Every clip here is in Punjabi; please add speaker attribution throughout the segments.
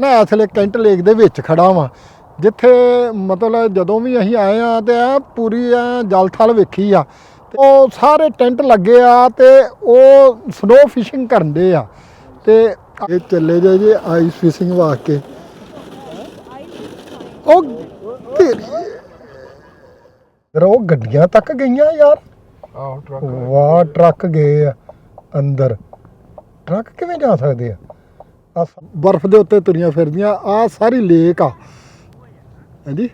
Speaker 1: ਨਾ ਇਸ ਵੇਲੇ ਕੈਂਟ ਲੇਕ ਦੇ ਵਿੱਚ ਖੜਾ ਵਾਂ। ਜਿੱਥੇ ਮਤਲਬ ਜਦੋਂ ਵੀ ਅਸੀਂ ਆਏ ਆ ਤੇ ਐ ਪੂਰੀ ਐ ਜਲ ਥਲ ਵੇਖੀ ਆ। ਤੇ ਉਹ ਸਾਰੇ ਟੈਂਟ ਲੱਗੇ ਆ ਤੇ ਉਹ ਸਨੋ ਫਿਸ਼ਿੰਗ ਕਰਨ ਦੇ ਆ। ਤੇ ਇਹ ਚੱਲੇ ਜੇ ਜੇ ਆਈਸ ਫਿਸ਼ਿੰਗ ਵਾਸਤੇ। ਉਹ ਤੇਰੀ ਰੋ ਗੱਡੀਆਂ ਤੱਕ ਗਈਆਂ ਯਾਰ।
Speaker 2: ਆਹ ਟਰੱਕ
Speaker 1: ਵਾਹ ਟਰੱਕ ਗਏ ਆ ਅੰਦਰ। ਟਰੱਕ ਕਿਵੇਂ ਜਾ ਸਕਦੇ ਆ ਆ? ਬਰਫ਼ ਦੇ ਉੱਤੇ ਤੁਰੀਆਂ ਫਿਰਦੀਆਂ, ਆ ਸਾਰੀ ਲੇਕ ਆ। ਹਾਂਜੀ?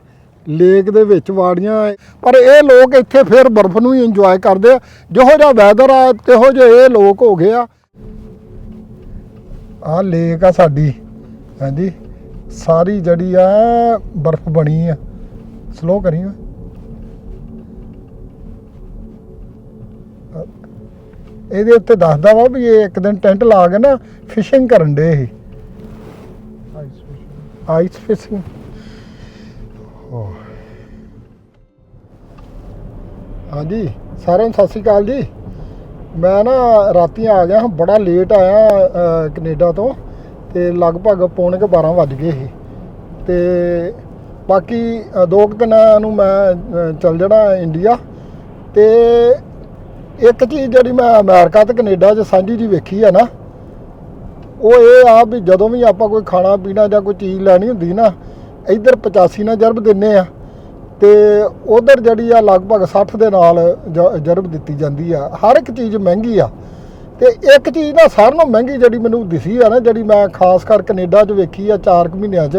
Speaker 1: ਲੇਕ ਦੇ ਵਿੱਚ ਵਾੜੀਆਂ ਪਰ ਇਹ ਲੋਕ ਇੱਥੇ ਫਿਰ ਬਰਫ਼ ਨੂੰ ਹੀ ਇੰਜੋਏ ਕਰਦੇ ਆ। ਜਿਹੋ ਜਿਹਾ ਵੈਦਰ ਆ ਤਿਹੋ ਜਿਹੇ ਇਹ ਲੋਕ ਹੋ ਗਏ ਆ। ਆ ਲੇਕ ਆ ਸਾਡੀ। ਹਾਂਜੀ? ਸਾਰੀ ਜਿਹੜੀ ਆ, ਬਰਫ਼ ਬਣੀ ਆ। ਸਲੋ ਕਰੀ ਇਹਦੇ ਉੱਤੇ ਦੱਸਦਾ ਵਾ ਵੀ ਇਹ ਇੱਕ ਦਿਨ ਟੈਂਟ ਲਾ ਕੇ ਨਾ ਫਿਸ਼ਿੰਗ ਕਰਨ ਦੇ ਇਹ
Speaker 2: ਆਈਸ
Speaker 1: ਫਿਸ਼ਿੰਗ ਹਾਂਜੀ ਸਾਰਿਆਂ ਨੂੰ ਸਤਿ ਸ਼੍ਰੀ ਅਕਾਲ ਜੀ। ਮੈਂ ਨਾ ਰਾਤੀ ਆ ਗਿਆ ਬੜਾ ਲੇਟ ਆਇਆ ਅ, ਕੈਨੇਡਾ ਤੋਂ ਤੇ ਲਗਭਗ ਪੌਣੇ ਕੁ 12 ਵੱਜ ਗਏ ਸੀ। ਤੇ ਬਾਕੀ ਦੋ ਕੁ ਦਿਨਾਂ ਨੂੰ ਮੈਂ ਚੱਲ ਜਾਣਾ ਇੰਡੀਆ ਤੇ ਇੱਕ ਚੀਜ਼ ਜਿਹੜੀ ਮੈਂ ਅਮਰੀਕਾ ਤੇ ਕੈਨੇਡਾ 'ਚ ਸਾਂਝੀ ਜੀ ਵੇਖੀ ਆ ਨਾ, ਉਹ ਇਹ ਆ ਵੀ ਜਦੋਂ ਵੀ ਆਪਾਂ ਕੋਈ ਖਾਣਾ ਪੀਣਾ ਜਾਂ ਕੋਈ ਚੀਜ਼ ਲੈਣੀ ਹੁੰਦੀ ਨਾ, ਇੱਧਰ 85 ਨਾਲ ਜਰਬ ਦਿੰਨੇ ਆ, ਤੇ ਉਧਰ ਜਿਹੜੀ ਆ ਲਗਭਗ 60 ਦੇ ਨਾਲ ਜਰਬ ਦਿੱਤੀ ਜਾਂਦੀ ਆ। ਹਰ ਇੱਕ ਚੀਜ਼ ਮਹਿੰਗੀ ਆ। ਤੇ ਇੱਕ ਚੀਜ਼ ਨਾ ਸਾਰਿਆਂ ਨਾਲੋਂ ਮਹਿੰਗੀ ਜਿਹੜੀ ਮੈਨੂੰ ਦਿਸੀ ਆ ਨਾ, ਜਿਹੜੀ ਮੈਂ ਖਾਸ ਕਰ ਕੈਨੇਡਾ 'ਚ ਵੇਖੀ ਆ 4 ਕੁ ਮਹੀਨਿਆਂ 'ਚ,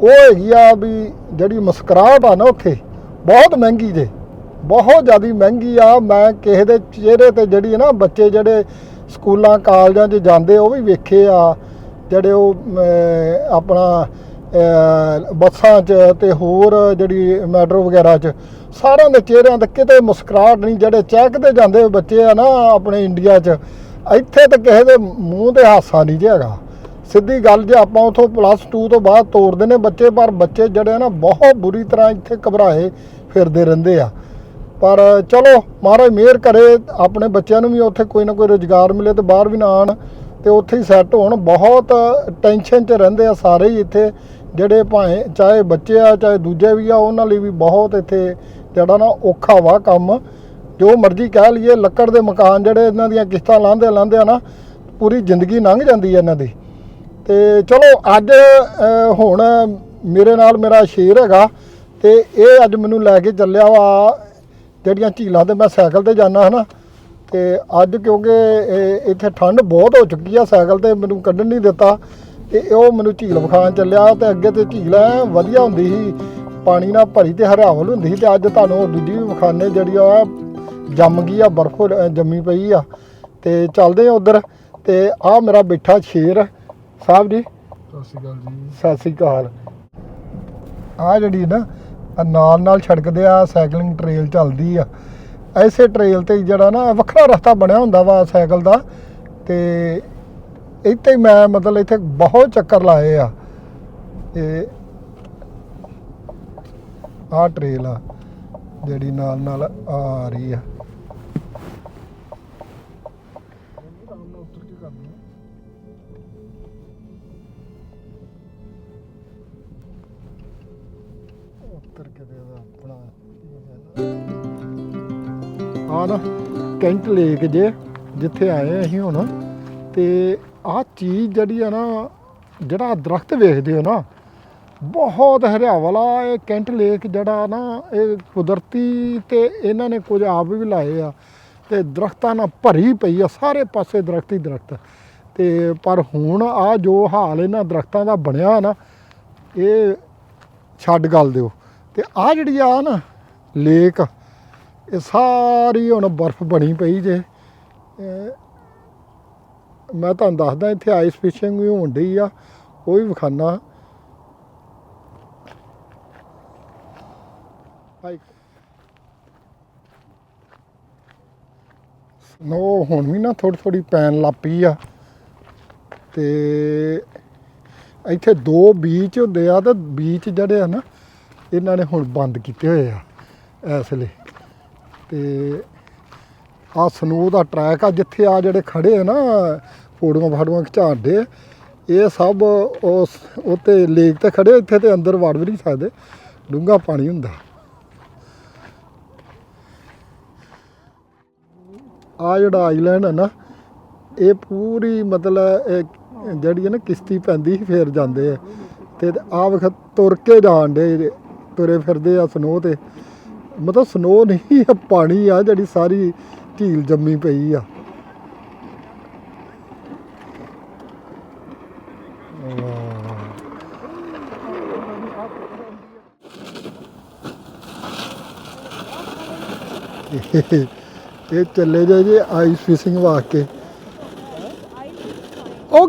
Speaker 1: ਉਹ ਹੈਗੀ ਆ ਵੀ ਜਿਹੜੀ ਮੁਸਕਰਾਹਟ ਆ ਨਾ ਉੱਥੇ, ਬਹੁਤ ਮਹਿੰਗੀ ਜੇ। ਬਹੁਤ ਜ਼ਿਆਦਾ ਮਹਿੰਗੀ ਆ। ਮੈਂ ਕਿਸੇ ਦੇ ਚਿਹਰੇ ਤੇ ਜਿਹੜੀ ਨਾ ਬੱਚੇ ਜਿਹੜੇ ਸਕੂਲਾਂ, ਕਾਲਜਾਂ 'ਚ ਜਾਂਦੇ ਉਹ ਵੀ ਵੇਖੇ ਆ। ਜਿਹੜੇ ਉਹ ਆਪਣਾ ਬੱਸਾਂ 'ਚ ਤੇ ਹੋਰ ਜਿਹੜੀ ਮੈਟਰੋ ਵਗੈਰਾ 'ਚ, ਸਾਰਿਆਂ ਦੇ ਚਿਹਰਿਆਂ ਤੇ ਕਿਤੇ ਮੁਸਕਰਾਹਟ ਨਹੀਂ। ਜਿਹੜੇ ਚੈੱਕ ਤੇ ਜਾਂਦੇ ਬੱਚੇ ਆ ਨਾ ਆਪਣੇ ਇੰਡੀਆ 'ਚ, ਇੱਥੇ ਤਾਂ ਕਿਸੇ ਦੇ ਮੂੰਹ ਤੇ ਹਾਸਾ ਨਹੀਂ ਜਿਹਾ ਹੈਗਾ। ਸਿੱਧੀ ਗੱਲ ਜੇ ਆਪਾਂ ਉਥੋਂ ਪਲੱਸ 2 ਤੋਂ ਬਾਅਦ ਤੋਰਦੇ ਨੇ ਬੱਚੇ, ਪਰ ਬੱਚੇ ਜਿਹੜੇ ਆ ਨਾ ਬਹੁਤ ਬੁਰੀ ਤਰ੍ਹਾਂ ਇੱਥੇ ਘਬਰਾਏ ਫਿਰਦੇ ਰਹਿੰਦੇ ਆ। ਪਰ ਚਲੋ, ਮਹਾਰਾਜ ਮਿਹਰ ਕਰੇ, ਆਪਣੇ ਬੱਚਿਆਂ ਨੂੰ ਵੀ ਉੱਥੇ ਕੋਈ ਨਾ ਕੋਈ ਰੋਜ਼ਗਾਰ ਮਿਲੇ ਤੇ ਬਾਹਰ ਵੀ ਨਾ ਆਣ ਤੇ ਉੱਥੇ ਹੀ ਸੈੱਟ ਹੋਣ। ਬਹੁਤ ਟੈਨਸ਼ਨ 'ਚ ਰਹਿੰਦੇ ਆ ਸਾਰੇ ਹੀ ਇੱਥੇ, ਜਿਹੜੇ ਭਾਵੇਂ ਚਾਹੇ ਬੱਚੇ ਆ, ਚਾਹੇ ਦੂਜੇ ਵੀ ਆ, ਉਹਨਾਂ ਲਈ ਵੀ ਬਹੁਤ ਇੱਥੇ ਜਿਹੜਾ ਨਾ ਔਖਾ ਵਾ ਕੰਮ। ਜੋ ਮਰਜ਼ੀ ਕਹਿ ਲਈਏ, ਲੱਕੜ ਦੇ ਮਕਾਨ ਜਿਹੜੇ ਇਹਨਾਂ ਦੀਆਂ ਕਿਸ਼ਤਾਂ ਲਾਂਦੇ ਲਾਂਦੇ ਆ ਨਾ, ਪੂਰੀ ਜ਼ਿੰਦਗੀ ਲੰਘ ਜਾਂਦੀ ਹੈ ਇਹਨਾਂ ਦੀ। ਤੇ ਚਲੋ, ਅੱਜ ਹੁਣ ਮੇਰੇ ਨਾਲ ਮੇਰਾ ਸ਼ੇਰ ਹੈਗਾ ਤੇ ਇਹ ਅੱਜ ਮੈਨੂੰ ਲੈ ਕੇ ਚੱਲਿਆ ਵਾ ਜਿਹੜੀਆਂ ਝੀਲਾਂ ਤੇ ਮੈਂ ਸਾਈਕਲ ਤੇ ਜਾਣਾ ਹਨਾ ਤੇ ਅੱਜ ਕਿਉਂਕਿ ਇਹ- ਇੱਥੇ ਠੰਡ ਬਹੁਤ ਹੋ ਚੁੱਕੀ ਆ ਸਾਈਕਲ ਤੇ ਮੈਨੂੰ ਕੱਢਣ ਨਹੀਂ ਦਿੱਤਾ ਤੇ ਉਹ ਮੈਨੂੰ ਝੀਲ ਵਿਖਾਣ ਚੱਲਿਆ ਤੇ ਅੱਗੇ ਤੇ ਝੀਲ ਐ ਵਧੀਆ ਹੁੰਦੀ ਸੀ ਪਾਣੀ ਨਾਲ ਭਰੀ ਤੇ ਹਰਿਆਵਲ ਹੁੰਦੀ ਸੀ ਤੇ ਅੱਜ ਤੁਹਾਨੂੰ ਉਹ ਦੂਜੀ ਵੀ ਵਿਖਾਣੇ ਜਿਹੜੀ ਆ ਜੰਮ ਗਈ ਆ ਬਰਫ਼ ਜੰਮੀ ਪਈ ਆ ਤੇ ਚੱਲਦੇ ਆ ਉਧਰ ਤੇ ਆ ਮੇਰਾ ਬੈਠਾ ਸ਼ੇਰ ਸਾਹਿਬ ਜੀ।
Speaker 2: ਸਤਿ ਸ਼੍ਰੀ ਅਕਾਲ ਜੀ।
Speaker 1: ਸਤਿ ਸ੍ਰੀ ਅਕਾਲ। ਆ ਜਿਹੜੀ ਨਾ ਆਹ ਨਾਲ ਨਾਲ ਸੜਕ ਆ, ਸਾਈਕਲਿੰਗ ਟ੍ਰੇਲ ਚੱਲਦੀ ਆ। ਐਸੇ ਟ੍ਰੇਲ ਤੇ ਜਿਹੜਾ ਨਾ ਵੱਖਰਾ ਰਸਤਾ ਬਣਿਆ ਹੁੰਦਾ ਵਾ ਸਾਈਕਲ ਦਾ ਤੇ ਇੱਥੇ ਮੈਂ ਮਤਲਬ ਇੱਥੇ ਬਹੁਤ ਚੱਕਰ ਲਾਏ ਆ। ਤੇ ਆ ਟ੍ਰੇਲ ਆ ਜਿਹੜੀ ਨਾਲ ਨਾਲ ਆ ਰਹੀ ਆ। ਆ ਨਾ, ਕੈਂਟ ਲੇਕ ਜੇ, ਜਿੱਥੇ ਆਏ ਅਸੀਂ ਹੁਣ। ਤੇ ਆਹ ਚੀਜ਼ ਜਿਹੜੀ ਆ ਨਾ, ਜਿਹੜਾ ਦਰਖਤ ਵੇਖਦੇ ਹੋ ਨਾ, ਬਹੁਤ ਹਰਿਆਵਲ ਆ, ਇਹ ਕੈਂਟ ਲੇਕ ਜਿਹੜਾ ਨਾ, ਇਹ ਕੁਦਰਤੀ ਤੇ ਇਹਨਾਂ ਨੇ ਕੁਝ ਆਪ ਵੀ ਲਾਏ ਆ। ਤੇ ਦਰਖਤਾਂ ਨਾਲ ਭਰੀ ਪਈ ਆ, ਸਾਰੇ ਪਾਸੇ ਦਰਖਤ ਹੀ ਦਰਖਤ। ਤੇ ਪਰ ਹੁਣ ਆ ਜੋ ਹਾਲ ਇਹਨਾਂ ਦਰਖਤਾਂ ਦਾ ਬਣਿਆ ਨਾ, ਇਹ ਛੱਡ ਗੱਲ ਦਿਓ। ਤੇ ਆ ਜਿਹੜੀ ਆ ਨਾ, ਲੇਕ ਇਹ ਸਾਰੀ ਹੁਣ ਬਰਫ਼ ਬਣੀ ਪਈ ਜੇ। ਮੈਂ ਤੁਹਾਨੂੰ ਦੱਸਦਾ, ਇੱਥੇ ਆਈਸ ਫਿਸ਼ਿੰਗ ਵੀ ਹੋਣ ਡਈ ਆ ਉਹ ਵੀ ਵਿਖਾਣਾ ਸਨੋ ਹੁਣ ਵੀ ਨਾ ਥੋੜੀ ਥੋੜੀ ਪੈਣ ਲੱਪੀ ਆ। ਤੇ ਇੱਥੇ ਦੋ ਬੀਚ ਹੁੰਦੇ ਆ, ਤੇ ਬੀਚ ਜਿਹੜੇ ਆ ਨਾ, ਇਹਨਾਂ ਨੇ ਹੁਣ ਬੰਦ ਕੀਤੇ ਹੋਏ ਆ ਇਸ ਲਈ ਤੇ ਆ ਸਨੋ ਦਾ ਟਰੈਕ ਆ ਜਿੱਥੇ ਆ ਜਿਹੜੇ ਖੜੇ ਆ ਨਾ ਫੋਟੋਆਂ ਫਾਟੋਆਂ ਖਿਚਾਉਂਦੇ ਇਹ ਸਭ ਉਸ ਉੱਤੇ ਲੇਕ ਤੇ ਖੜੇ ਇੱਥੇ ਤੇ ਅੰਦਰ ਵੜ ਵੀ ਨਹੀਂ ਸਕਦੇ ਡੂੰਘਾ ਪਾਣੀ ਹੁੰਦਾ। ਆ ਜਿਹੜਾ ਆਈਲੈਂਡ ਹੈ ਨਾ ਇਹ ਪੂਰੀ ਮਤਲਬ ਜਿਹੜੀ ਹੈ ਨਾ ਕਿਸ਼ਤੀ ਪੈਂਦੀ ਸੀ, ਫੇਰ ਜਾਂਦੇ ਆ। ਤੇ ਆ ਵਖ ਤੁਰ ਕੇ ਜਾਣ ਦੇ ਤੁਰੇ ਫਿਰਦੇ ਆ ਸਨੋ ਤੇ। ਮਤਲਬ ਸਨੋ ਨਹੀਂ ਇਹ ਪਾਣੀ ਆ ਜਿਹੜੀ ਸਾਰੀ ਝੀਲ ਜੰਮੀ ਪਈ ਆ। ਇਹ ਇਹ ਚੱਲੇ ਜੇ ਜੇ ਆਈਸ ਫਿਸ਼ਿੰਗ ਵਾਸਤੇ। ਉਹ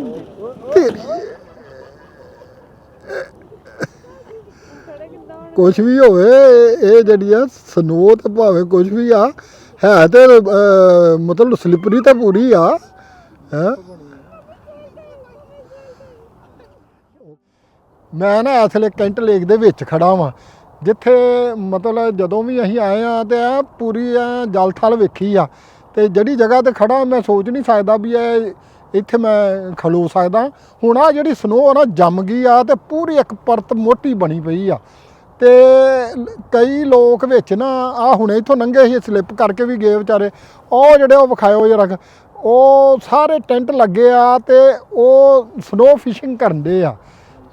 Speaker 1: ਕੁਝ ਵੀ ਹੋਵੇ ਇਹ- ਇਹ ਜਿਹੜੀ ਆ ਸਨੋ ਤੇ ਭਾਵੇਂ ਕੁਝ ਵੀ ਆ ਹੈ ਤੇ ਅਹ, ਮਤਲਬ ਸਲਿਪਰੀ ਤਾਂ ਪੂਰੀ ਆ ਹੈ। ਮੈਂ ਨਾ ਇਸ ਅਸਲੇ ਕੈਂਟ ਲੇਕ ਦੇ ਵਿੱਚ ਖੜਾ ਵਾਂ ਜਿੱਥੇ ਮਤਲਬ ਜਦੋਂ ਵੀ ਅਸੀਂ ਆਏ ਆ ਤੇ ਆ ਪੂਰੀ ਆ ਜਲ ਥਲ ਵੇਖੀ ਆ ਤੇ ਜਿਹੜੀ ਜਗ੍ਹਾ ਤੇ ਖੜਾ ਮੈਂ ਸੋਚ ਨਹੀਂ ਸਕਦਾ ਵੀ ਇਹ ਇੱਥੇ ਮੈਂ ਖਲੋ ਸਕਦਾ। ਹੁਣ ਆ ਜਿਹੜੀ ਸਨੋ ਆ ਨਾ ਜੰਮ ਗਈ ਆ ਤੇ ਪੂਰੀ ਇੱਕ ਪਰਤ ਮੋਟੀ ਬਣੀ ਪਈ ਆ। ਤੇ ਕਈ ਲੋਕ ਵਿੱਚ ਨਾ ਆ ਹੁਣੇ ਇੱਥੋਂ ਲੰਘੇ ਸੀ ਸਲਿੱਪ ਕਰਕੇ ਵੀ ਗਏ ਵਿਚਾਰੇ। ਉਹ ਜਿਹੜੇ ਉਹ ਵਿਖਾਇਓ ਜਰਾ ਉਹ ਸਾਰੇ ਟੈਂਟ ਲੱਗੇ ਆ ਤੇ ਉਹ ਸਨੋ ਫਿਸ਼ਿੰਗ ਕਰਦੇ ਆ।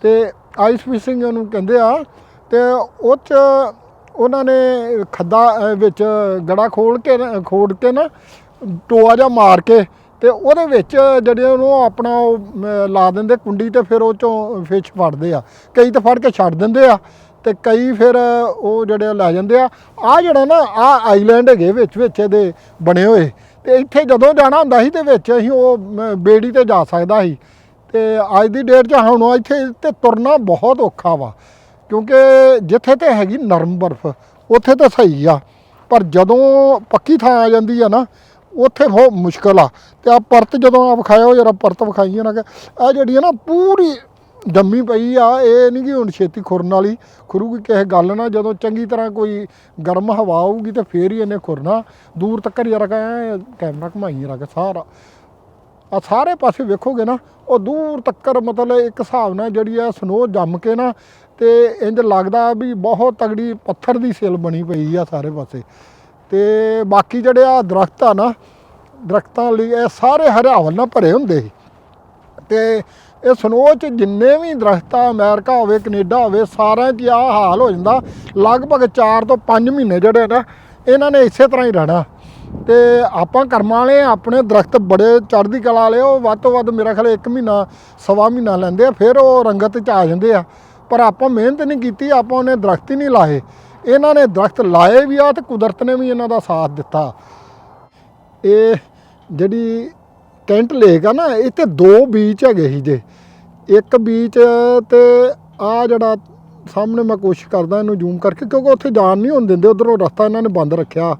Speaker 1: ਤੇ ਆਈਸ ਫਿਸ਼ਿੰਗ ਉਹਨੂੰ ਕਹਿੰਦੇ ਆ ਤੇ ਉਹ 'ਚ ਉਹਨਾਂ ਨੇ ਖੱਦਾ ਵਿੱਚ ਗੜਾ ਖੋਲ ਕੇ ਨਾ- ਖੋੜ ਕੇ ਨਾ ਟੋਆ ਜਿਹਾ ਮਾਰ ਕੇ ਤੇ ਉਹਦੇ ਵਿੱਚ ਜਿਹੜੇ ਉਹਨੂੰ ਆਪਣਾ ਉਹ, ਲਾ ਦਿੰਦੇ ਕੁੰਡੀ ਤੇ ਫਿਰ ਉਹ ਚੋਂ ਫਿਸ਼ ਫੜਦੇ ਆ। ਕਈ ਤਾਂ ਫੜ ਕੇ ਛੱਡ ਦਿੰਦੇ ਆ। ਤੇ ਕਈ ਫਿਰ ਉਹ ਜਿਹੜੇ ਲੈ ਜਾਂਦੇ ਆ। ਆ ਜਿਹੜਾ ਨਾ ਆ ਆਈਲੈਂਡ ਹੈਗੇ ਵਿੱਚ ਵਿੱਚ ਇਹਦੇ ਬਣੇ ਹੋਏ। ਤੇ ਇੱਥੇ ਜਦੋਂ ਜਾਣਾ ਹੁੰਦਾ ਸੀ ਤੇ ਵਿੱਚ ਅਸੀਂ ਉਹ ਬੇੜੀ ਤੇ ਜਾ ਸਕਦਾ ਸੀ। ਤੇ ਅੱਜ ਦੀ ਡੇਟ 'ਚ ਹੁਣ ਇੱਥੇ ਤੇ ਤੁਰਨਾ ਬਹੁਤ ਔਖਾ ਵਾ। ਕਿਉਂਕਿ ਜਿੱਥੇ ਤੇ ਹੈਗੀ ਨਰਮ ਬਰਫ਼, ਉੱਥੇ ਤਾਂ ਸਹੀ ਆ। ਪਰ ਜਦੋਂ ਪੱਕੀ ਥਾਂ ਆ ਜਾਂਦੀ ਆ ਨਾ, ਉੱਥੇ ਬਹੁਤ ਮੁਸ਼ਕਲ ਆ। ਤੇ ਆ ਪਰਤ ਜਦੋਂ ਆ ਵਿਖਾਇਓ ਜਰਾ ਪਰਤ ਵਿਖਾਈਏ ਨਾ ਕਿ ਆ ਜਿਹੜੀ ਆ ਨਾ ਪੂਰੀ ਜੰਮੀ ਪਈ ਆ, ਇਹ ਨਹੀਂ ਕਿ ਹੁਣ ਛੇਤੀ ਖੁਰਨ ਵਾਲੀ। ਖੁਰੂਗੀ ਕਿਸੇ ਗੱਲ ਨਾ ਜਦੋਂ ਚੰਗੀ ਤਰ੍ਹਾਂ ਕੋਈ ਗਰਮ ਹਵਾ ਆਊਗੀ ਤੇ ਫੇਰ ਹੀ ਇਹਨੇ ਖੁਰਨਾ। ਦੂਰ ਤੱਕ ਜਰਾ ਕੈਮਰਾ ਘੁਮਾਈ ਰੱਖ ਸਾਰਾ। ਆ ਸਾਰੇ ਪਾਸੇ ਵੇਖੋਗੇ ਨਾ, ਉਹ ਦੂਰ ਤੱਕ ਮਤਲਬ ਇੱਕ ਹਿਸਾਬ ਨਾਲ ਜਿਹੜੀ ਆ ਸਨੋ ਜੰਮ ਕੇ ਨਾ, ਤੇ ਇੰਜ ਲੱਗਦਾ ਵੀ ਬਹੁਤ ਤਗੜੀ ਪੱਥਰ ਦੀ ਸਿਲ ਬਣੀ ਪਈ ਆ ਸਾਰੇ ਪਾਸੇ। ਤੇ ਬਾਕੀ ਜਿਹੜੇ ਆ ਦਰਖਤ ਆ ਨਾ, ਦਰਖਤਾਂ ਲਈ ਇਹ ਸਾਰੇ ਹਰਿਆਵਲ ਨਾਲ ਭਰੇ ਹੁੰਦੇ ਸੀ। ਤੇ ਇਹ ਸਨੋ ਚ ਜਿੰਨੇ ਵੀ ਦਰਖਤ ਆ, ਅਮਰੀਕਾ ਹੋਵੇ, ਕੈਨੇਡਾ ਹੋਵੇ, ਸਾਰਿਆਂ 'ਚ ਆਹ ਹਾਲ ਹੋ ਜਾਂਦਾ। ਲਗਭਗ 4 ਤੋਂ 5 ਮਹੀਨੇ ਜਿਹੜੇ ਨਾ, ਇਹਨਾਂ ਨੇ ਇਸੇ ਤਰ੍ਹਾਂ ਹੀ ਰਹਿਣਾ। ਤੇ ਆਪਾਂ ਕਰਮਾਂ ਵਾਲੇ ਆਪਣੇ ਦਰਖਤ ਬੜੇ ਚੜ੍ਹਦੀ ਕਲਾ ਵਾਲੇ ਉਹ ਵੱਧ ਤੋਂ ਵੱਧ ਮੇਰਾ ਖਿਆਲ ਇੱਕ ਮਹੀਨਾ, ਸਵਾ ਮਹੀਨਾ ਲੈਂਦੇ ਆ, ਫਿਰ ਉਹ ਰੰਗਤ ਚ ਆ ਜਾਂਦੇ ਆ। ਪਰ ਆਪਾਂ ਮਿਹਨਤ ਨਹੀਂ ਕੀਤੀ, ਆਪਾਂ ਉਹਨੇ ਦਰਖਤ ਹੀ ਨਹੀਂ ਲਾਏ। ਇਹਨਾਂ ਨੇ ਦਰਖਤ ਲਾਏ ਵੀ ਆ ਤੇ ਕੁਦਰਤ ਨੇ ਵੀ ਇਹਨਾਂ ਦਾ ਸਾਥ ਦਿੱਤਾ। ਇਹ ਜਿਹੜੀ ਕੈਂਟ ਲੇਕ ਆ ਨਾ, ਇੱਥੇ ਦੋ ਬੀਚ ਹੈਗੇ ਸੀ ਜੇ। ਇੱਕ ਬੀਚ ਤੇ ਆ ਜਿਹੜਾ ਸਾਹਮਣੇ ਮੈਂ ਕੋਸ਼ਿਸ਼ ਕਰਦਾ ਇਹਨੂੰ ਜ਼ੂਮ ਕਰਕੇ, ਕਿਉਂਕਿ ਉੱਥੇ ਜਾਣ ਨਹੀਂ ਹੋਣ ਦਿੰਦੇ, ਉਧਰੋਂ ਰਸਤਾ ਇਹਨਾਂ ਨੇ ਬੰਦ ਰੱਖਿਆ।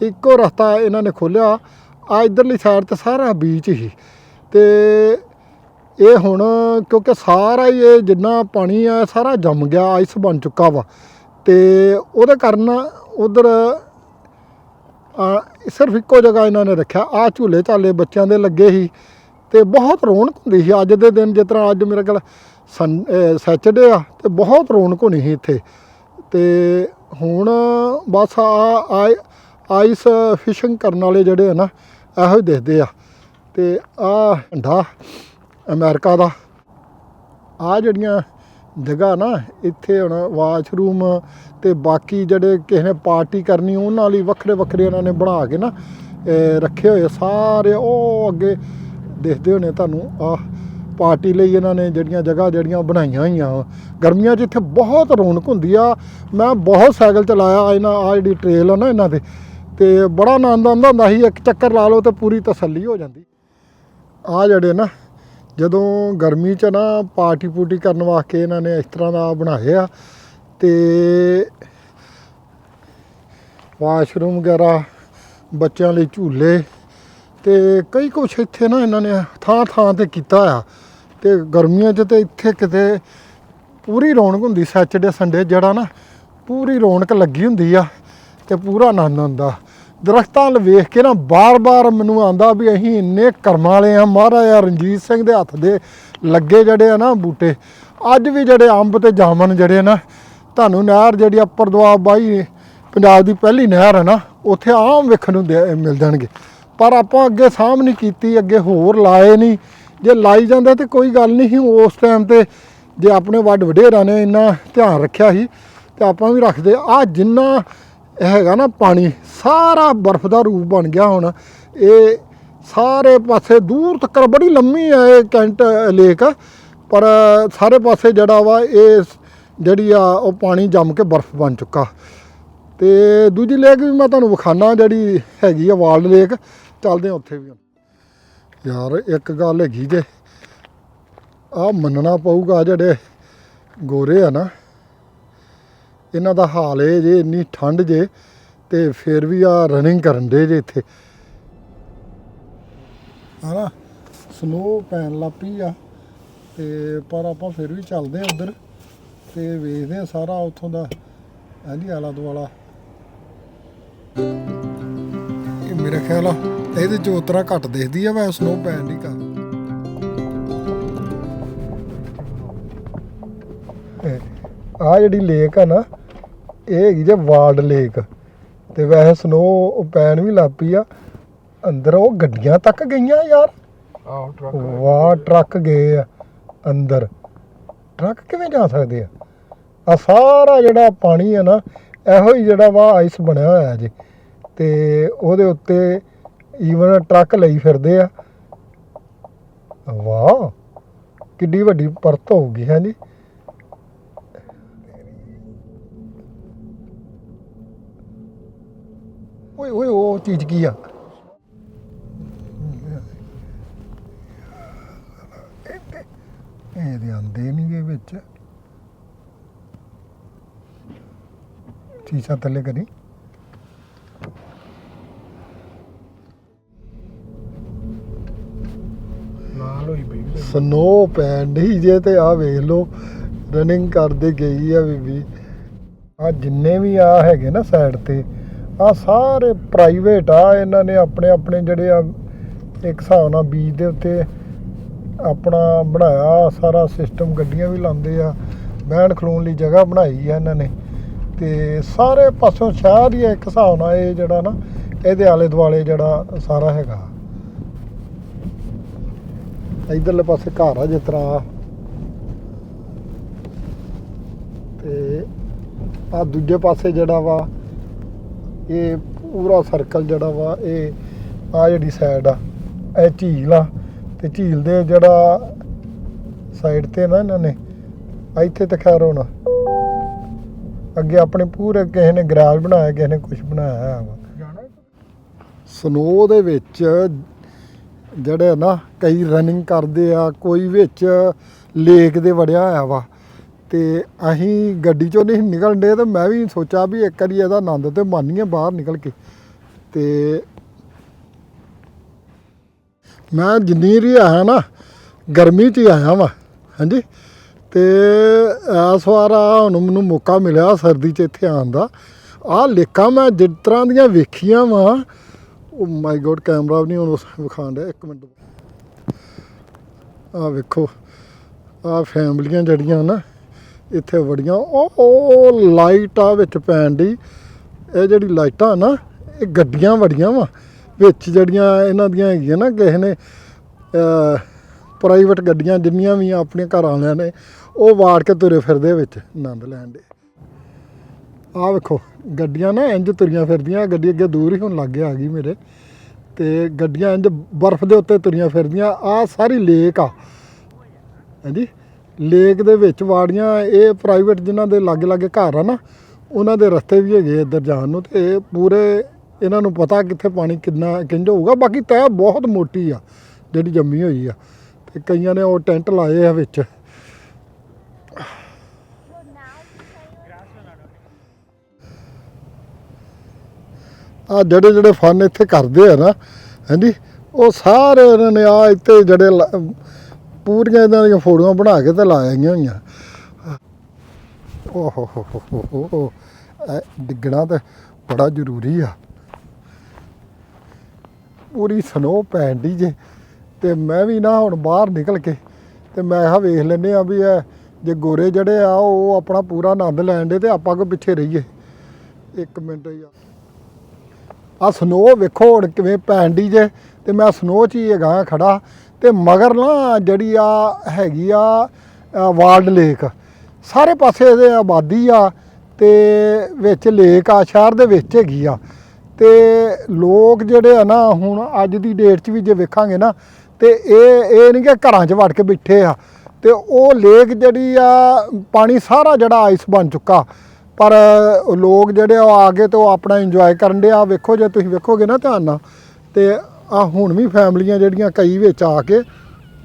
Speaker 1: ਤੇ ਇੱਕੋ ਰਸਤਾ ਇਹਨਾਂ ਨੇ ਖੋਲਿਆ ਆ ਇਧਰਲੀ ਸਾਈਡ ਤੇ ਸਾਰਾ ਬੀਚ ਹੀ ਤੇ ਇਹ ਹੁਣ ਕਿਉਂਕਿ ਸਾਰਾ ਹੀ ਇਹ ਜਿੰਨਾ ਪਾਣੀ ਆ ਸਾਰਾ ਜੰਮ ਗਿਆ ਆਈਸ ਬਣ ਚੁੱਕਾ ਵਾ। ਤੇ ਉਹਦੇ ਕਾਰਨ ਉਧਰ ਸਿਰਫ ਇੱਕੋ ਜਗ੍ਹਾ ਇਹਨਾਂ ਨੇ ਰੱਖਿਆ। ਆ ਝੂਲੇ ਝਾਲੇ ਬੱਚਿਆਂ ਦੇ ਲੱਗੇ ਸੀ ਤੇ ਬਹੁਤ ਰੌਣਕ ਹੁੰਦੀ ਸੀ। ਅੱਜ ਦੇ ਦਿਨ ਜਿਸ ਤਰ੍ਹਾਂ ਅੱਜ ਮੇਰੇ ਕੋਲ ਸਨ ਸੈਚਰਡੇ ਆ ਤੇ ਬਹੁਤ ਰੌਣਕ ਹੋਣੀ ਸੀ ਇੱਥੇ। ਤੇ ਹੁਣ ਬਸ ਆ ਆਈਸ ਫਿਸ਼ਿੰਗ ਕਰਨ ਵਾਲੇ ਜਿਹੜੇ ਆ ਨਾ, ਇਹੋ ਹੀ ਦਿਖਦੇ ਆ। ਤੇ ਆ ਝੰਡਾ ਅਮਰੀਕਾ ਦਾ। ਆ ਜਿਹੜੀਆਂ ਜਗ੍ਹਾ ਨਾ, ਇੱਥੇ ਹੁਣ ਵਾਸ਼ਰੂਮ ਤੇ ਬਾਕੀ ਜਿਹੜੇ ਕਿਸੇ ਨੇ ਪਾਰਟੀ ਕਰਨੀ, ਉਹਨਾਂ ਲਈ ਵੱਖਰੇ ਵੱਖਰੇ ਇਹਨਾਂ ਨੇ ਬਣਾ ਕੇ ਨਾ ਰੱਖੇ ਹੋਏ ਸਾਰੇ ਉਹ ਅੱਗੇ ਦੇਖਦੇ ਹੋਣੇ ਤੁਹਾਨੂੰ ਆ ਪਾਰਟੀ ਲਈ ਇਹਨਾਂ ਨੇ ਜਿਹੜੀਆਂ ਜਗ੍ਹਾ ਜਿਹੜੀਆਂ ਬਣਾਈਆਂ ਹੋਈਆਂ। ਵਾ। ਗਰਮੀਆਂ 'ਚ ਇੱਥੇ ਬਹੁਤ ਰੌਣਕ ਹੁੰਦੀ ਆ। ਮੈਂ ਬਹੁਤ ਸਾਈਕਲ ਚਲਾਇਆ ਇਹਨਾਂ ਆ ਜਿਹੜੀ ਟ੍ਰੇਲ ਆ ਨਾ ਇਹਨਾਂ ਤੇ ਤੇ ਬੜਾ ਆਨੰਦ ਆਉਂਦਾ ਹੁੰਦਾ ਸੀ। ਇੱਕ ਚੱਕਰ ਲਾ ਲਓ ਤੇ ਪੂਰੀ ਤਸੱਲੀ ਹੋ ਜਾਂਦੀ। ਆ ਜਿਹੜੇ ਨਾ ਜਦੋਂ ਗਰਮੀ 'ਚ ਨਾ ਪਾਰਟੀ ਪੂਟੀ ਕਰਨ ਵਾਸਤੇ ਇਹਨਾਂ ਨੇ ਇਸ ਤਰ੍ਹਾਂ ਦਾ ਬਣਾਏ ਆ ਤੇ ਵਾਸ਼ਰੂਮ ਵਗੈਰਾ, ਬੱਚਿਆਂ ਲਈ ਝੂਲੇ ਤੇ ਕਈ ਕੁਛ ਇੱਥੇ ਨਾ ਇਹਨਾਂ ਨੇ ਥਾਂ ਥਾਂ ਤੇ ਕੀਤਾ ਆ ਤੇ ਗਰਮੀਆਂ 'ਚ ਤੇ ਇੱਥੇ ਕਿਤੇ ਪੂਰੀ ਰੌਣਕ ਹੁੰਦੀ ਸੈਚਰਡੇ ਸੰਡੇ ਜਿਹੜਾ ਨਾ ਪੂਰੀ ਰੌਣਕ ਲੱਗੀ ਹੁੰਦੀ ਆ ਤੇ ਪੂਰਾ ਆਨੰਦ ਆਉਂਦਾ। ਦਰਖਤਾਂ ਵੱਲ ਵੇਖ ਕੇ ਨਾ ਬਾਰ-ਬਾਰ ਮੈਨੂੰ ਆਂਦਾ ਵੀ ਅਸੀਂ ਇੰਨੇ ਕਰਮਾਂ ਵਾਲੇ ਆ। ਮਹਾਰਾਜਾ ਰਣਜੀਤ ਸਿੰਘ ਦੇ ਹੱਥ ਦੇ ਲੱਗੇ ਜਿਹੜੇ ਆ ਨਾ ਬੂਟੇ, ਅੱਜ ਵੀ ਜਿਹੜੇ ਅੰਬ ਤੇ ਜਾਮਨ ਜਿਹੜੇ ਨਾ, ਤੁਹਾਨੂੰ ਨਹਿਰ ਜਿਹੜੀ ਅੱਪਰ ਦੁਆਬ ਬਾਈ, ਪੰਜਾਬ ਦੀ ਪਹਿਲੀ ਨਹਿਰ ਹੈ ਨਾ, ਉੱਥੇ ਆਮ ਵੇਖਣ ਨੂੰ ਦੇ- ਮਿਲ ਜਾਣਗੇ। ਪਰ ਆਪਾਂ ਅੱਗੇ ਸਾਂਭ ਨਹੀਂ ਕੀਤੀ, ਅੱਗੇ ਹੋਰ ਲਾਏ ਨਹੀਂ। ਜੇ ਲਾਈ ਜਾਂਦਾ ਤੇ ਕੋਈ ਗੱਲ ਨਹੀਂ ਸੀ, ਉਸ ਟਾਈਮ ਤੇ ਜੇ ਆਪਣੇ ਵੱਡ ਵਡੇਰਾਂ ਨੇ ਇੰਨਾ ਧਿਆਨ ਰੱਖਿਆ ਸੀ, ਤੇ ਆਪਾਂ ਵੀ ਰੱਖਦੇ। ਆ ਜਿੰਨਾ ਇਹ ਹੈਗਾ ਨਾ ਪਾਣੀ, ਸਾਰਾ ਬਰਫ਼ ਦਾ ਰੂਪ ਬਣ ਗਿਆ ਹੁਣ। ਇਹ ਸਾਰੇ ਪਾਸੇ ਦੂਰ ਤੱਕ ਬੜੀ ਲੰਮੀ ਹੈ ਇਹ ਕੈਂਟ ਲੇਕ। ਪਰ ਸਾਰੇ ਪਾਸੇ ਜਿਹੜਾ ਵਾ, ਇਹ ਜਿਹੜੀ ਆ, ਉਹ ਪਾਣੀ ਜੰਮ ਕੇ ਬਰਫ਼ ਬਣ ਚੁੱਕਾ। ਤੇ ਦੂਜੀ ਲੇਕ ਵੀ ਮੈਂ ਤੁਹਾਨੂੰ ਵਿਖਾਣਾ ਜਿਹੜੀ ਹੈਗੀ ਆ ਵਾਲਡ ਲੇਕ। ਚੱਲਦੇ ਆ ਉੱਥੇ ਵੀ ਯਾਰ, ਇੱਕ ਗੱਲ ਹੈਗੀ ਜੇ। ਆ ਮੰਨਣਾ ਪਊਗਾ ਜਿਹੜੇ ਗੋਰੇ ਆ ਨਾ। ਇਹਨਾਂ ਦਾ ਹਾਲ ਇਹ ਜੇ, ਇੰਨੀ ਠੰਡ ਜੇ, ਤੇ ਫਿਰ ਵੀ ਆ ਰਨਿੰਗ ਕਰਨ ਦੇ ਜੇ ਇੱਥੇ। ਹਨਾ? ਸਨੋ ਪੈਣ ਲੱਪੀ ਆ, ਤੇ ਪਰ ਆਪਾਂ ਫਿਰ ਵੀ ਚੱਲਦੇ ਆ ਉਧਰ, ਤੇ ਵੇਖਦੇ ਆ ਸਾਰਾ ਉੱਥੋਂ ਦਾ ਹਾਂਜੀ ਆਲਾ ਦੁਆਲਾ। ਇਹ ਮੇਰੇ ਖਿਆਲ ਆ, ਇਹਦੇ ਚ ਉਤਰਾ ਘੱਟ ਦਿਖਦੀ ਆ ਵੈ ਸਨੋ ਪੈਣ ਨਹੀਂ ਕਰ ਆ ਜਿਹੜੀ ਲੇਕ ਆ ਨਾ ਇਹ ਹੈਗੀ ਜੇ ਵਾਲਡ ਲੇਕ। ਤੇ ਵੈਸੇ ਸਨੋ ਪੈਣ ਵੀ ਲੱਪੀ ਆ। ਅੰਦਰ ਉਹ ਗੱਡੀਆਂ ਤੱਕ ਗਈਆਂ ਯਾਰ।
Speaker 2: ਆਹ ਟਰੱਕ
Speaker 1: ਵਾਹ ਟਰੱਕ ਗਏ ਆ ਅੰਦਰ। ਟਰੱਕ ਕਿਵੇਂ ਜਾ ਸਕਦੇ ਆ? ਆ ਸਾਰਾ ਜਿਹੜਾ ਪਾਣੀ ਹੈ ਨਾ ਇਹੋ ਹੀ ਜਿਹੜਾ ਵਾ ਆਈਸ ਬਣਿਆ ਹੋਇਆ ਜੀ। ਤੇ ਉਹਦੇ ਉੱਤੇ ਈਵਨ ਟਰੱਕ ਲਈ ਫਿਰਦੇ ਆ। ਵਾਹ ਕਿੱਡੀ ਵੱਡੀ ਪਰਤ ਹੋਊਗੀ ਹੈ ਜੀ। ਓਏ ਓਏ ਉਹ ਚੀਜ਼ ਕੀ ਆ? ਇਹਦੇ ਆਂਦੇ ਨਹੀਂ ਗੇ ਵਿੱਚ। ਸ਼ੀਸ਼ਾ ਥੱਲੇ ਕਰੀ।
Speaker 2: ਨਾਲ ਹੋਈ ਪਈ ਵੀ।
Speaker 1: ਸਨੋ ਪੈਣ ਨਹੀਂ ਜੇ ਤੇ ਆ ਵੇਖ ਲੋ ਰਨਿੰਗ ਕਰਦੇ ਗਈ ਆ ਬੀਬੀ। ਆ ਜਿੰਨੇ ਵੀ ਆ ਹੈਗੇ ਨਾ ਸਾਈਡ ਤੇ ਆ ਸਾਰੇ ਪ੍ਰਾਈਵੇਟ ਆ, ਇਹਨਾਂ ਨੇ ਆਪਣੇ ਆਪਣੇ ਜਿਹੜੇ ਆ, ਇੱਕ ਹਿਸਾਬ ਨਾਲ ਬੀਜ ਦੇ ਉੱਤੇ ਆਪਣਾ ਬਣਾਇਆ ਸਾਰਾ ਸਿਸਟਮ ਗੱਡੀਆਂ ਵੀ ਲਾਉਂਦੇ ਆ, ਬਹਿਣ ਖਲੋਣ ਲਈ ਜਗ੍ਹਾ ਬਣਾਈ ਆ ਇਹਨਾਂ ਨੇ। ਤੇ ਸਾਰੇ ਪਾਸੋਂ ਸ਼ਹਿਰ ਹੀ ਆ, ਇੱਕ ਹਿਸਾਬ ਨਾਲ ਇਹ ਜਿਹੜਾ ਨਾ, ਇਹਦੇ ਆਲੇ ਦੁਆਲੇ ਜਿਹੜਾ ਸਾਰਾ ਹੈਗਾ। ਇਧਰਲੇ ਪਾਸੇ ਘਰ ਆ ਜਿਸ ਤਰ੍ਹਾਂ ਤੇ ਆ ਦੂਜੇ ਪਾਸੇ ਜਿਹੜਾ ਵਾ ਇਹ ਪੂਰਾ ਸਰਕਲ ਜਿਹੜਾ ਵਾ ਇਹ ਆ ਜਿਹੜੀ ਸਾਈਡ ਆ ਇਹ ਝੀਲ ਆ। ਤੇ ਝੀਲ ਦੇ ਜਿਹੜਾ ਸਾਈਡ ਤੇ ਨਾ ਇਹਨਾਂ ਨੇ ਇੱਥੇ ਤੇ ਖੈਰ ਹੁਣ ਅੱਗੇ ਆਪਣੇ ਪੂਰੇ ਕਿਸੇ ਨੇ ਗਰਾਜ ਬਣਾਇਆ ਕਿਸੇ ਨੇ ਕੁਝ ਬਣਾਇਆ ਵਾ। ਸਨੋ ਦੇ ਵਿੱਚ ਜਿਹੜੇ ਨਾ ਕਈ ਰਨਿੰਗ ਕਰਦੇ ਆ ਕੋਈ ਵਿੱਚ ਲੇਕ ਦੇ ਵੜਿਆ ਹੋਇਆ ਵਾ। ਤੇ ਅਸੀਂ ਗੱਡੀ ਚੋਂ ਨਹੀਂ ਨਿਕਲਣ ਦੇ ਤੇ ਮੈਂ ਵੀ ਸੋਚਿਆ ਵੀ ਇੱਕ ਵਾਰੀ ਇਹਦਾ ਆਨੰਦ ਤੇ ਮਾਨੀਏ ਬਾਹਰ ਨਿਕਲ ਕੇ। ਤੇ ਮੈਂ ਜਿੰਨੀ ਵੀ ਆਇਆ ਨਾ, ਗਰਮੀ 'ਚ ਹੀ ਆਇਆ ਵਾਂ, ਹਾਂਜੀ। ਤੇ ਇਸ ਵਾਰ ਆ ਹੁਣ ਮੈਨੂੰ ਮੌਕਾ ਮਿਲਿਆ ਸਰਦੀ 'ਚ ਇੱਥੇ ਆਉਣ ਦਾ। ਆਹ ਲੇਖਾਂ ਮੈਂ ਜਿਸ ਤਰ੍ਹਾਂ ਦੀਆਂ ਵੇਖੀਆਂ ਵਾਂ, ਉਹ ਮਾਈ ਗੋਡ ਕੈਮਰਾ ਵੀ ਨਹੀਂ ਹੁਣ ਵਿਖਾਣ ਡਿਆ, ਇੱਕ ਮਿੰਟ। ਆ ਵੇਖੋ ਆ ਫੈਮਲੀਆਂ ਜਿਹੜੀਆਂ ਨਾ ਇੱਥੇ ਵੜੀਆਂ। ਉਹ ਉਹ ਲਾਈਟ ਆ ਵਿੱਚ ਪੈਣ ਦੀ ਇਹ ਜਿਹੜੀ ਲਾਈਟਾਂ ਨਾ, ਇਹ ਗੱਡੀਆਂ ਵੜੀਆਂ ਵਾ। ਵਿੱਚ ਜਿਹੜੀਆਂ ਇਹਨਾਂ ਦੀਆਂ ਹੈਗੀਆਂ ਨਾ, ਕਿਸੇ ਨੇ ਪ੍ਰਾਈਵੇਟ ਗੱਡੀਆਂ ਜਿੰਨੀਆਂ ਵੀ ਆ ਆਪਣੇ ਘਰ ਵਾਲਿਆਂ ਨੇ, ਉਹ ਵਾੜ ਕੇ ਤੁਰੇ ਫਿਰਦੇ ਵਿੱਚ, ਆਨੰਦ ਲੈਣ ਦੇ। ਆਹ ਵੇਖੋ, ਗੱਡੀਆਂ ਨਾ ਇੰਜ ਤੁਰੀਆਂ ਫਿਰਦੀਆਂ, ਗੱਡੀ ਅੱਗੇ ਦੂਰ ਹੀ ਹੁਣ ਲੱਗੇ ਆ ਗਈ ਮੇਰੇ। ਤੇ ਗੱਡੀਆਂ ਇੰਜ ਬਰਫ਼ ਦੇ ਉੱਤੇ ਤੁਰੀਆਂ ਫਿਰਦੀਆਂ। ਆ ਸਾਰੀ ਲੇਕ ਆ। ਹਾਂਜੀ? ਲੇਕ ਦੇ ਵਿੱਚ ਵਾੜੀਆਂ, ਇਹ ਪ੍ਰਾਈਵੇਟ ਜਿਨ੍ਹਾਂ ਦੇ ਲਾਗੇ ਲਾਗੇ ਘਰ ਆ ਨਾ, ਉਹਨਾਂ ਦੇ ਰਸਤੇ ਵੀ ਹੈਗੇ ਇੱਧਰ ਜਾਣ ਨੂੰ ਤੇ ਇਹ ਪੂਰੇ ਇਹਨਾਂ ਨੂੰ ਪਤਾ ਕਿੱਥੇ ਪਾਣੀ ਕਿੰਨਾ ਕਿੰਜ ਹੋਊਗਾ, ਬਾਕੀ ਤੈਅ ਬਹੁਤ ਮੋਟੀ ਆ, ਜਿਹੜੀ ਜੰਮੀ ਹੋਈ ਆ ਤੇ ਕਈਆਂ ਨੇ ਉਹ ਟੈਂਟ ਲਾਏ ਆ ਵਿੱਚ। ਆ ਜਿਹੜੇ ਜਿਹੜੇ ਫਨ ਇੱਥੇ ਕਰਦੇ ਆ ਨਾ, ਹਾਂਜੀ, ਉਹ ਸਾਰੇ ਇਹਨਾਂ ਨੇ ਆ ਇੱਥੇ ਜਿਹੜੇ ਲ- ਪੂਰੀਆਂ ਇਹਨਾਂ ਦੀਆਂ ਫੋਟੋਆਂ ਬਣਾ ਕੇ ਤਾਂ ਲਾਈਆਂ ਹੋਈਆਂ। ਓਹ ਹੋ ਹੋ ਹੋ ਹੋ ਹੋ ਇਹ ਡਿੱਗਣਾ ਤਾਂ ਬੜਾ ਜ਼ਰੂਰੀ ਆ। ਪੂਰੀ ਸਨੋ ਪੈਣ ਦੀ ਜੇ। ਤੇ ਮੈਂ ਵੀ ਨਾ ਹੁਣ ਬਾਹਰ ਨਿਕਲ ਕੇ ਤੇ ਮੈਂ ਕਿਹਾ ਵੇਖ ਲੈਨੇ ਆ ਵੀ ਇਹ ਜੇ ਗੋਰੇ ਜਿਹੜੇ ਆ, ਉਹ ਆਪਣਾ ਪੂਰਾ ਆਨੰਦ ਲੈਣ ਦੇ ਤੇ ਆਪਾਂ ਕੋ ਪਿੱਛੇ ਰਹੀਏ। ਇੱਕ ਮਿੰਟ ਯਾਰ। ਆ ਸਨੋ ਵੇਖੋ ਹੁਣ ਕਿਵੇਂ ਪੈਣ ਪੈਂਦੀ ਜੇ। ਤੇ ਮੈਂ ਸਨੋ 'ਚ ਹੀ ਹੈਗਾ, ਖੜਾ। ਤੇ ਮਗਰ ਨਾ ਜਿਹੜੀ ਆ ਹੈਗੀ ਆ ਵਾਲਡ ਲੇਕ। ਸਾਰੇ ਪਾਸੇ ਇਹਦੇ ਆਬਾਦੀ ਆ ਤੇ ਵਿੱਚ ਲੇਕ ਆ, ਸ਼ਹਿਰ ਦੇ ਵਿੱਚ ਹੈਗੀ ਆ। ਤੇ ਲੋਕ ਜਿਹੜੇ ਆ ਨਾ, ਹੁਣ ਅੱਜ ਦੀ ਡੇਟ 'ਚ ਵੀ ਜੇ ਵੇਖਾਂਗੇ ਨਾ, ਤੇ ਇਹ ਇਹ ਨਹੀਂ ਕਿ ਘਰਾਂ 'ਚ ਵੜ ਕੇ ਬੈਠੇ ਆ। ਤੇ ਉਹ ਲੇਕ ਜਿਹੜੀ ਆ, ਪਾਣੀ ਸਾਰਾ ਜਿਹੜਾ ਆਈਸ ਬਣ ਚੁੱਕਾ। ਪਰ ਲੋਕ ਜਿਹੜੇ ਆ, ਉਹ ਆ ਕੇ ਤੇ ਉਹ ਆਪਣਾ ਇੰਜੋਏ ਕਰਨ ਦੇ ਆ। ਵੇਖੋ ਜੇ ਤੁਸੀਂ ਵੇਖੋਗੇ ਨਾ ਧਿਆਨ ਨਾਲ, ਤੇ ਆ ਹੁਣ ਵੀ ਫੈਮਲੀਆਂ ਜਿਹੜੀਆਂ ਕਈ ਵਿੱਚ ਆ ਕੇ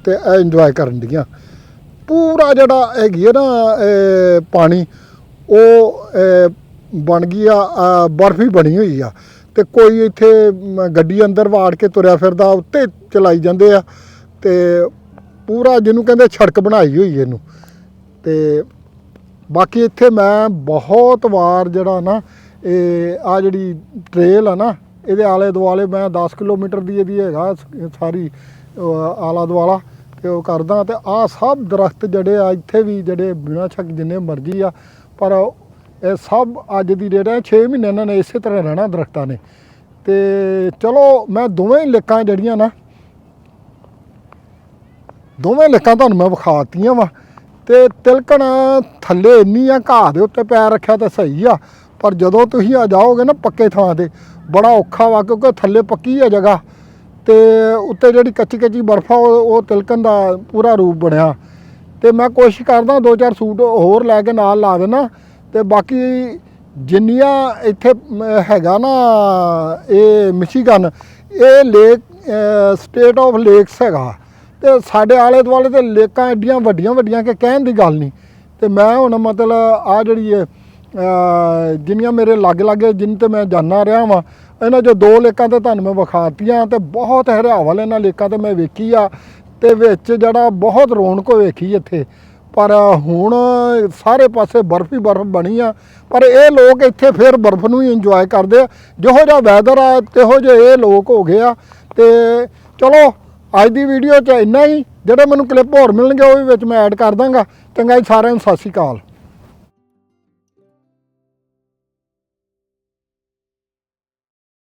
Speaker 1: ਤੇ ਇੰਜੋਏ ਕਰਨ ਦੀਆਂ ਪੂਰਾ ਜਿਹੜਾ ਹੈਗੀ ਹੈ ਨਾ ਪਾਣੀ ਉਹ ਬਣ ਗਈ ਆ ਆ, ਬਰਫ ਹੀ ਬਣੀ ਹੋਈ ਆ। ਤੇ ਕੋਈ ਇੱਥੇ ਗੱਡੀ ਅੰਦਰ ਵਾੜ ਕੇ ਤੁਰਿਆ ਫਿਰਦਾ ਉੱਤੇ ਚਲਾਈ ਜਾਂਦੇ ਆ। ਤੇ ਪੂਰਾ ਜਿਹਨੂੰ ਕਹਿੰਦੇ ਸੜਕ ਬਣਾਈ ਹੋਈ ਇਹਨੂੰ। ਤੇ ਬਾਕੀ ਇੱਥੇ ਮੈਂ ਬਹੁਤ ਵਾਰ ਜਿਹੜਾ ਨਾ ਇਹ ਆ ਜਿਹੜੀ ਟ੍ਰੇਲ ਆ ਨਾ ਇਹਦੇ ਆਲੇ ਦੁਆਲੇ ਮੈਂ 10 ਕਿਲੋਮੀਟਰ ਦੀ ਇਹਦੀ ਹੈਗਾ ਸਾਰੀ ਆਲਾ ਦੁਆਲਾ ਤੇ ਉਹ ਕਰਦਾ ਤੇ ਆ ਸਭ ਦਰਖਤ ਜਿਹੜੇ ਆ, ਇੱਥੇ ਵੀ ਜਿਹੜੇ ਬਿਨਾਂ ਛੱਕ ਜਿੰਨੇ ਮਰਜ਼ੀ ਆ, ਪਰ ਇਹ ਸਭ ਅੱਜ ਦੀ ਡੇਟ ਹੈ 6 ਮਹੀਨੇ ਇਹਨਾਂ ਨੇ ਇਸੇ ਤਰ੍ਹਾਂ ਰਹਿਣਾ ਦਰਖਤਾਂ ਨੇ। ਤੇ ਚਲੋ ਮੈਂ ਦੋਵੇਂ ਹੀ ਲੇਕਾਂ ਜਿਹੜੀਆਂ ਨਾ, ਦੋਵੇਂ ਲੇਕਾਂ ਤੁਹਾਨੂੰ ਮੈਂ ਵਿਖਾਤੀਆਂ ਵਾ, ਤੇ ਤਿਲਕਣ ਥੱਲੇ ਇੰਨੀ ਆ, ਘਾਹ ਦੇ ਉੱਤੇ ਪੈਰ ਰੱਖਿਆ ਤਾਂ ਸਹੀ ਆ, ਪਰ ਜਦੋਂ ਤੁਸੀਂ ਆ ਜਾਓਗੇ ਨਾ ਪੱਕੇ ਥਾਂ ਤੇ ਬੜਾ ਔਖਾ ਵਾ ਕਿਉਂਕਿ ਥੱਲੇ ਪੱਕੀ ਆ ਜਗ੍ਹਾ ਤੇ ਉੱਤੇ ਜਿਹੜੀ ਕੱਚੀ ਕੱਚੀ ਬਰਫ ਆ ਉਹ ਉਹ ਤਿਲਕਣ ਦਾ ਪੂਰਾ ਰੂਪ ਬਣਿਆ। ਤੇ ਮੈਂ ਕੋਸ਼ਿਸ਼ ਕਰਦਾ ਦੋ ਚਾਰ ਸੂਟ ਹੋਰ ਲੈ ਕੇ ਨਾਲ ਲਾ ਦੇਣਾ। ਤੇ ਬਾਕੀ ਜਿੰਨੀਆਂ ਇੱਥੇ ਹੈਗਾ ਨਾ, ਇਹ ਮਿਸ਼ੀਗਨ, ਇਹ ਲੇਕ ਸਟੇਟ ਆਫ ਲੇਕਸ ਹੈਗਾ। ਤੇ ਸਾਡੇ ਆਲੇ ਦੁਆਲੇ ਤੇ ਲੇਕਾਂ ਐਡੀਆਂ ਵੱਡੀਆਂ ਵੱਡੀਆਂ ਕਿ ਕਹਿਣ ਦੀ ਗੱਲ ਨਹੀਂ। ਤੇ ਮੈਂ ਹੁਣ ਮਤਲਬ ਆ ਜਿਹੜੀ ਹੈ ਜਿੰਨੀਆਂ ਮੇਰੇ ਲਾਗੇ ਲਾਗੇ ਜਿੰਨ ਤੇ ਮੈਂ ਜਾਣਾ ਰਿਹਾ ਵਾਂ, ਇਹਨਾਂ ਜੋ ਦੋ ਲੇਕਾਂ ਤੇ ਤੁਹਾਨੂੰ ਮੈਂ ਵਿਖਾਤੀਆਂ ਤੇ ਬਹੁਤ ਹਰਿਆਵਲ ਇਹਨਾਂ ਲੇਕਾਂ ਤੇ ਮੈਂ ਵੇਖੀ ਆ ਤੇ ਵਿੱਚ ਜਿਹੜਾ ਬਹੁਤ ਰੌਣਕ ਵੇਖੀ ਇੱਥੇ। ਪਰ ਹੁਣ ਸਾਰੇ ਪਾਸੇ ਬਰਫ ਹੀ ਬਰਫ ਬਣੀ ਆ, ਪਰ ਇਹ ਲੋਕ ਇੱਥੇ ਫਿਰ ਬਰਫ ਨੂੰ ਹੀ ਇੰਜੋਏ ਕਰਦੇ ਆ। ਜਿਹੋ ਜਿਹਾ ਵੈਦਰ ਆ, ਤਿਹੋ ਜਿਹੇ ਇਹ ਲੋਕ ਹੋ ਗਏ ਆ। ਤੇ ਚਲੋ, ਅੱਜ ਦੀ ਵੀਡੀਓ 'ਚ ਇੰਨਾ ਹੀ, ਜਿਹੜੇ ਮੈਨੂੰ ਕਲਿੱਪ ਹੋਰ ਮਿਲਣਗੇ ਉਹ ਵੀ ਵਿੱਚ ਮੈਂ ਐਡ ਕਰ ਦਾਂਗਾ। ਚੰਗਾ ਜੀ, ਸਾਰਿਆਂ ਨੂੰ ਸਤਿ ਸ਼੍ਰੀ ਅਕਾਲ।